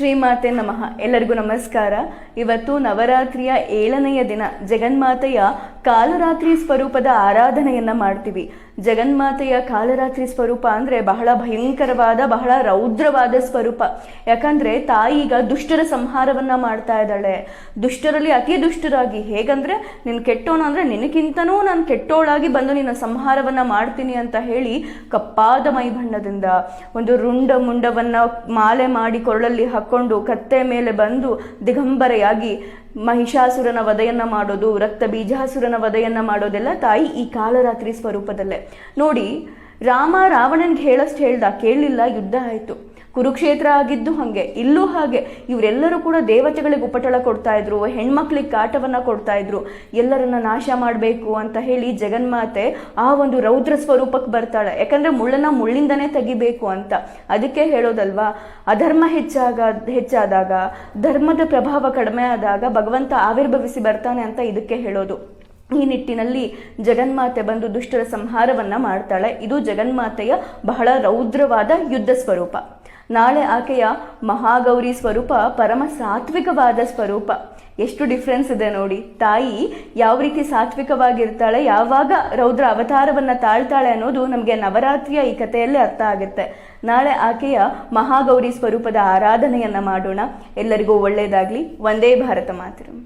ಶ್ರೀಮಾತೆ ನಮಃ. ಎಲ್ಲರಿಗೂ ನಮಸ್ಕಾರ. ಇವತ್ತು ನವರಾತ್ರಿಯ ಏಳನೆಯ ದಿನ ಜಗನ್ಮಾತೆಯ ಕಾಲರಾತ್ರಿ ಸ್ವರೂಪದ ಆರಾಧನೆಯನ್ನ ಮಾಡ್ತೀವಿ. ಜಗನ್ಮಾತೆಯ ಕಾಲರಾತ್ರಿ ಸ್ವರೂಪ ಅಂದ್ರೆ ಬಹಳ ಭಯಂಕರವಾದ, ಬಹಳ ರೌದ್ರವಾದ ಸ್ವರೂಪ. ಯಾಕಂದ್ರೆ ತಾಯಿ ಈಗ ದುಷ್ಟರ ಸಂಹಾರವನ್ನ ಮಾಡ್ತಾ ಇದ್ದಾಳೆ. ದುಷ್ಟರಲ್ಲಿ ಅತಿ ದುಷ್ಟರಾಗಿ ಹೇಗಂದ್ರೆ, ನಿನ್ ಕೆಟ್ಟೋಣ ಅಂದ್ರೆ ನಿನಗಿಂತನೂ ನಾನು ಕೆಟ್ಟೋಳಾಗಿ ಬಂದು ನಿನ್ನ ಸಂಹಾರವನ್ನ ಮಾಡ್ತೀನಿ ಅಂತ ಹೇಳಿ ಕಪ್ಪಾದ ಮೈ ಬಣ್ಣದಿಂದ ಒಂದು ರುಂಡ ಮುಂಡವನ್ನ ಮಾಲೆ ಮಾಡಿ ಕೊರಳಲ್ಲಿ ಹಾಕೊಂಡು ಕತ್ತೆ ಮೇಲೆ ಬಂದು ದಿಗಂಬರೆಯಾಗಿ ಮಹಿಷಾಸುರನ ವಧೆಯನ್ನ ಮಾಡೋದು, ರಕ್ತ ಬೀಜಾಸುರನ ವಧೆಯನ್ನ ಮಾಡೋದೆಲ್ಲ ತಾಯಿ ಈ ಕಾಲರಾತ್ರಿ ಸ್ವರೂಪದಲ್ಲೇ. ನೋಡಿ, ರಾಮ ರಾವಣನ್ಗೆ ಹೇಳಷ್ಟು ಹೇಳ್ದ, ಕೇಳಲಿಲ್ಲ, ಯುದ್ಧ ಆಯಿತು. ಕುರುಕ್ಷೇತ್ರ ಆಗಿದ್ದು ಹಾಗೆ. ಇಲ್ಲೂ ಹಾಗೆ ಇವರೆಲ್ಲರೂ ಕೂಡ ದೇವತೆಗಳಿಗೆ ಉಪಟಳ ಕೊಡ್ತಾ ಇದ್ರು, ಹೆಣ್ಮಕ್ಳಿಗೆ ಕಾಟವನ್ನ ಕೊಡ್ತಾ ಇದ್ರು. ಎಲ್ಲರನ್ನ ನಾಶ ಮಾಡಬೇಕು ಅಂತ ಹೇಳಿ ಜಗನ್ಮಾತೆ ಆ ಒಂದು ರೌದ್ರ ಸ್ವರೂಪಕ್ಕೆ ಬರ್ತಾಳೆ. ಯಾಕಂದ್ರೆ ಮುಳ್ಳನ್ನ ಮುಳ್ಳಿಂದನೇ ತೆಗಿಬೇಕು ಅಂತ. ಅದಕ್ಕೆ ಹೇಳೋದಲ್ವಾ? ಅಧರ್ಮ ಹೆಚ್ಚಾಗ, ಹೆಚ್ಚಾದಾಗ, ಧರ್ಮದ ಪ್ರಭಾವ ಕಡಿಮೆ ಆದಾಗ ಭಗವಂತ ಆವಿರ್ಭವಿಸಿ ಬರ್ತಾನೆ ಅಂತ ಇದಕ್ಕೆ ಹೇಳೋದು. ಈ ನಿಟ್ಟಿನಲ್ಲಿ ಜಗನ್ಮಾತೆ ಬಂದು ದುಷ್ಟರ ಸಂಹಾರವನ್ನ ಮಾಡ್ತಾಳೆ. ಇದು ಜಗನ್ಮಾತೆಯ ಬಹಳ ರೌದ್ರವಾದ ಯುದ್ಧ ಸ್ವರೂಪ. ನಾಳೆ ಆಕೆಯ ಮಹಾಗೌರಿ ಸ್ವರೂಪ ಪರಮ ಸಾತ್ವಿಕವಾದ ಸ್ವರೂಪ. ಎಷ್ಟು ಡಿಫ್ರೆನ್ಸ್ ಇದೆ ನೋಡಿ. ತಾಯಿ ಯಾವ ರೀತಿ ಸಾತ್ವಿಕವಾಗಿರ್ತಾಳೆ, ಯಾವಾಗ ರೌದ್ರ ಅವತಾರವನ್ನ ತಾಳ್ತಾಳೆ ಅನ್ನೋದು ನಮಗೆ ನವರಾತ್ರಿಯ ಈ ಕಥೆಯಲ್ಲಿ ಅರ್ಥ ಆಗುತ್ತೆ. ನಾಳೆ ಆಕೆಯ ಮಹಾಗೌರಿ ಸ್ವರೂಪದ ಆರಾಧನೆಯನ್ನ ಮಾಡೋಣ. ಎಲ್ಲರಿಗೂ ಒಳ್ಳೆಯದಾಗ್ಲಿ ಒಂದೇ ಭಾರತ ಮಾತರಂ